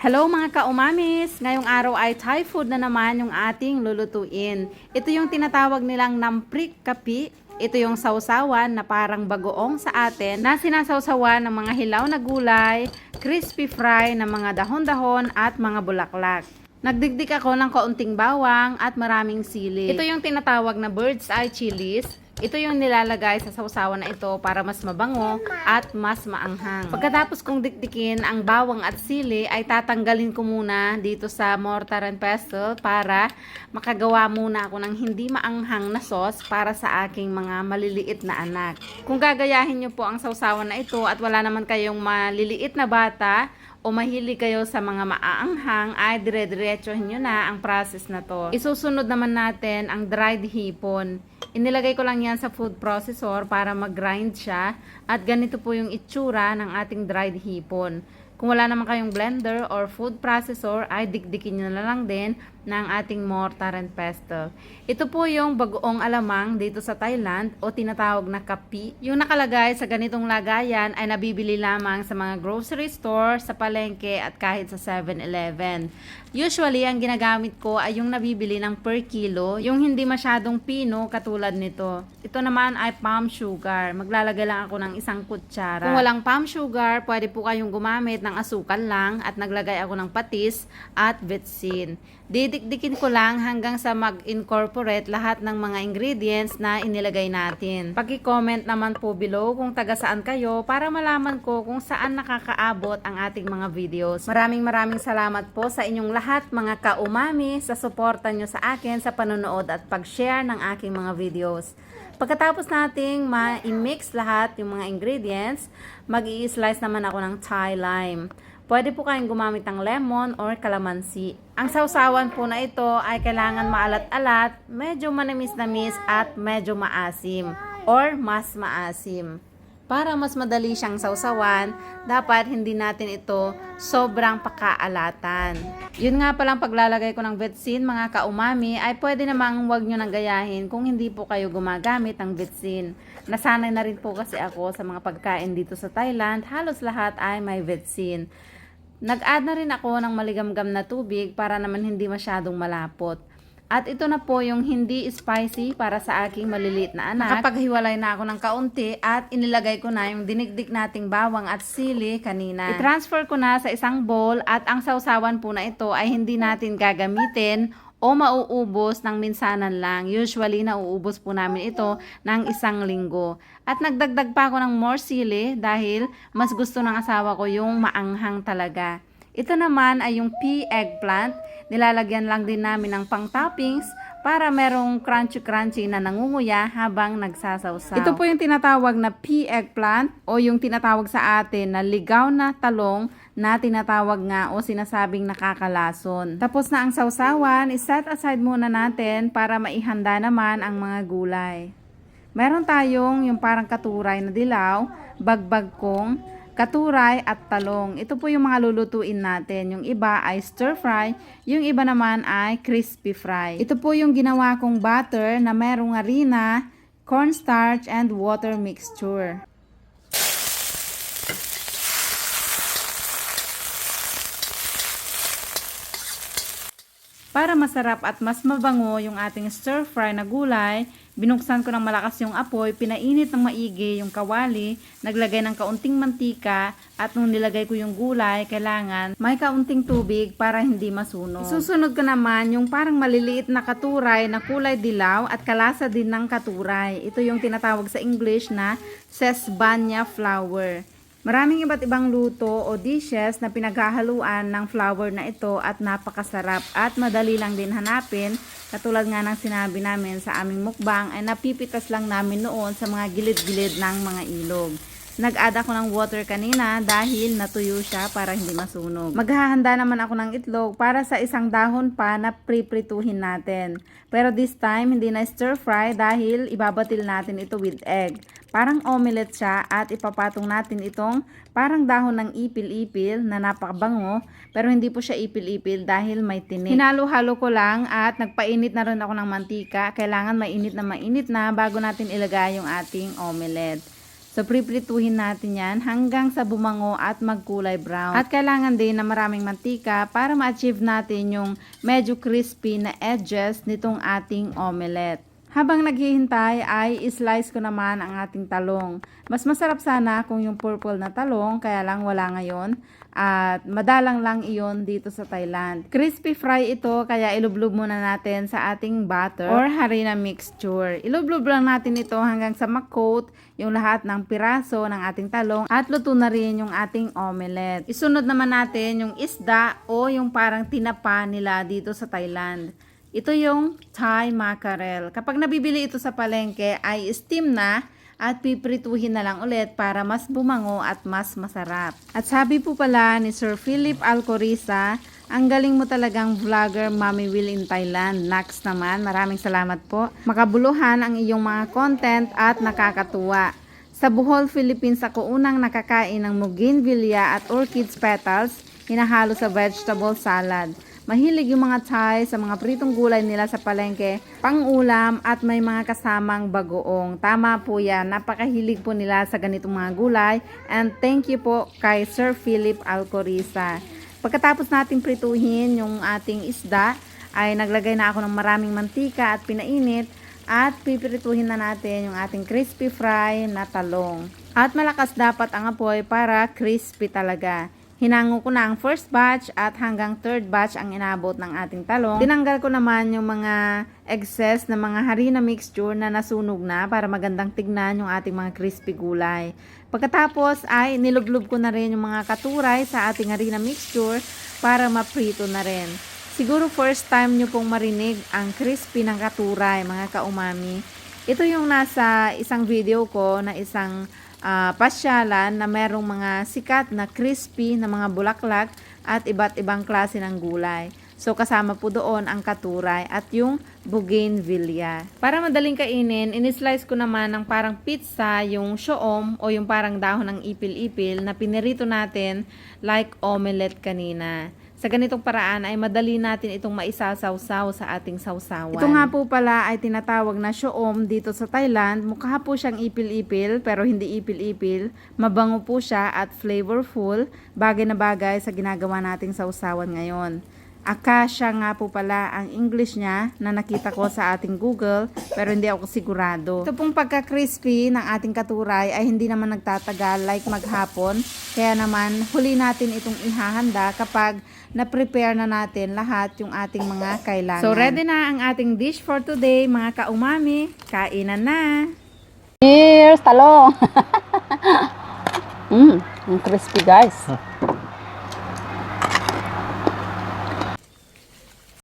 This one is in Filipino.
Hello mga kaumamis! Ngayong araw ay Thai food na naman yung ating lulutuin. Ito yung tinatawag nilang namprik kapi. Ito yung sausawan na parang bagoong sa atin na sinasawsawan ng mga hilaw na gulay, crispy fry ng mga dahon-dahon at mga bulaklak. Nagdigdik ako ng kaunting bawang at maraming sili. Ito yung tinatawag na bird's eye chilies. Ito yung nilalagay sa sausawan na ito para mas mabango at mas maanghang. Pagkatapos kong dikdikin ang bawang at sili ay tatanggalin ko muna dito sa mortar and pestle para makagawa muna ako ng hindi maanghang na sauce para sa aking mga maliliit na anak. Kung gagayahin nyo po ang sausawan na ito at wala naman kayong maliliit na bata, o mahilig kayo sa mga maaanghang, ay dire-diretsohin nyo na ang process na to. Isusunod naman natin ang dried hipon. Inilagay ko lang yan sa food processor para mag-grind siya at ganito po yung itsura ng ating dried hipon. Kung wala naman kayong blender or food processor, ay dikdikin nyo na lang din ng ating mortar and pestle. Ito po yung bagoong alamang dito sa Thailand o tinatawag na kapi. Yung nakalagay sa ganitong lagayan ay nabibili lamang sa mga grocery store, sa palengke at kahit sa 7-Eleven. Usually, ang ginagamit ko ay yung nabibili ng per kilo, yung hindi masyadong pino katulad nito. Ito naman ay palm sugar. Maglalagay lang ako ng isang kutsara. Kung walang palm sugar, pwede po kayong gumamit ng asukal lang at naglagay ako ng patis at vetsin. Didikdikin ko lang hanggang sa mag-incorporate lahat ng mga ingredients na inilagay natin. Paki-comment naman po below kung taga saan kayo para malaman ko kung saan nakakaabot ang ating mga videos. Maraming maraming salamat po sa inyong lahat mga kaumami sa suporta nyo sa akin sa panonood at pag-share ng aking mga videos. Pagkatapos nating ma-mix lahat yung mga ingredients, mag-i-slice naman ako ng Thai lime. Pwede po kayong gumamit ng lemon or calamansi. Ang sausawan po na ito ay kailangan maalat-alat, medyo manamis-namis at medyo maasim or mas maasim. Para mas madali siyang sausawan, dapat hindi natin ito sobrang pakaalatan. Yun nga palang paglalagay ko ng vetsin, mga kaumami, ay pwede namang huwag nyo nang gayahin kung hindi po kayo gumagamit ng vetsin. Nasanay na rin po kasi ako sa mga pagkain dito sa Thailand, halos lahat ay may vetsin. Nag-add na rin ako ng maligamgam na tubig para naman hindi masyadong malapot. At ito na po yung hindi spicy para sa aking maliliit na anak. Nakapaghiwalay na ako ng kaunti at inilagay ko na yung dinigdik nating bawang at sili kanina. I-transfer ko na sa isang bowl at ang sausawan po na ito ay hindi natin gagamitin o mauubos ng minsanan lang. Usually, nauubos po namin ito ng isang linggo. At nagdagdag pa ako ng more sili dahil mas gusto ng asawa ko yung maanghang talaga. Ito naman ay yung pea eggplant. Nilalagyan lang din namin ng pang toppings para merong crunchy-crunchy na nangunguya habang nagsasawsaw. Ito po yung tinatawag na pea eggplant o yung tinatawag sa atin na ligaw na talong na tinatawag nga o sinasabing nakakalason. Tapos na ang sausawan, iset aside muna natin para maihanda naman ang mga gulay. Meron tayong yung parang katuray na dilaw, bagbag kong, katuray at talong. Ito po yung mga lulutuin natin. Yung iba ay stir fry, yung iba naman ay crispy fry. Ito po yung ginawa kong butter na merong harina, cornstarch, and water mixture. Para masarap at mas mabango yung ating stir fry na gulay, binuksan ko ng malakas yung apoy, pinainit ng maigi yung kawali, naglagay ng kaunting mantika, at nung nilagay ko yung gulay, kailangan may kaunting tubig para hindi masunog. Susunod ko naman yung parang maliliit na katuray na kulay dilaw at kalasa din ng katuray. Ito yung tinatawag sa English na sesbania flower. Maraming iba't ibang luto o dishes na pinaghahaluan ng flour na ito at napakasarap at madali lang din hanapin. Katulad nga ng sinabi namin sa aming mukbang ay napipitas lang namin noon sa mga gilid-gilid ng mga ilog. Nag-add ako ng water kanina dahil natuyo siya para hindi masunog. Maghahanda naman ako ng itlog para sa isang dahon pa na priprituhin natin. Pero this time, hindi na stir fry dahil ibabatil natin ito with egg. Parang omelette siya at ipapatong natin itong parang dahon ng ipil-ipil na napakabango pero hindi po siya ipil-ipil dahil may tinik. Hinalo-halo ko lang at nagpainit na rin ako ng mantika. Kailangan mainit na mainit na bago natin ilagay yung ating omelette. So, priprituhin natin yan hanggang sa bumango at magkulay brown. At kailangan din na maraming mantika para ma-achieve natin yung medyo crispy na edges nitong ating omelette. Habang naghihintay ay slice ko naman ang ating talong. Mas masarap sana kung yung purple na talong, kaya lang wala ngayon. At madalang lang iyon dito sa Thailand. Crispy fry ito, kaya ilublog muna natin sa ating butter or harina mixture. Ilublog lang natin ito hanggang sa makoat yung lahat ng piraso ng ating talong at luto na rin yung ating omelette. Isunod naman natin yung isda o yung parang tinapa nila dito sa Thailand. Ito yung Thai mackerel. Kapag nabibili ito sa palengke ay steam na at piprituhin na lang ulit para mas bumango at mas masarap. At sabi po pala ni Sir Philip Alcoriza, ang galing mo talagang vlogger Mami Will in Thailand. Next naman, maraming salamat po. Makabuluhan ang iyong mga content at nakakatuwa. Sa Bohol, Philippines ako unang nakakain ng bougainvillea at orchids petals hinahalo sa vegetable salad. Mahilig yung mga Thai sa mga pritong gulay nila sa palengke, pang-ulam at may mga kasamang bagoong. Tama po yan, napakahilig po nila sa ganitong mga gulay and thank you po kay Sir Philip Alcoriza. Pagkatapos nating prituhin yung ating isda, ay naglagay na ako ng maraming mantika at pinainit at pipirituhin na natin yung ating crispy fry na talong. At malakas dapat ang apoy para crispy talaga. Hinango ko na ang first batch at hanggang third batch ang inabot ng ating talong. Tinanggal ko naman yung mga excess na mga harina mixture na nasunog na para magandang tignan yung ating mga crispy gulay. Pagkatapos ay nilublob ko na rin yung mga katuray sa ating harina mixture para maprito na rin. Siguro first time nyo pong marinig ang crispy ng katuray, mga kaumami. Ito yung nasa isang video ko na isang ah, pasyalan na merong mga sikat na crispy na mga bulaklak at iba't ibang klase ng gulay. So kasama po doon ang katuray at yung bougainvillea. Para madaling kainin, inislice ko naman ng parang pizza yung shoom o yung parang dahon ng ipil-ipil na pinirito natin like omelette kanina. Sa ganitong paraan ay madali natin itong maisasawsaw sa ating sawsawan. Ito nga po pala ay tinatawag na shoom dito sa Thailand. Mukha po siyang ipil-ipil pero hindi ipil-ipil. Mabango po siya at flavorful. Bagay na bagay sa ginagawa nating sawsawan ngayon. Akasha nga po pala ang English niya na nakita ko sa ating Google pero hindi ako sigurado. Ito pong pagka-crispy ng ating katuray ay hindi naman nagtatagal like maghapon. Kaya naman huli natin itong ihahanda kapag na-prepare na natin lahat yung ating mga kailangan. So ready na ang ating dish for today mga kaumami. Kainan na! Cheers, talong. mm, ang crispy guys.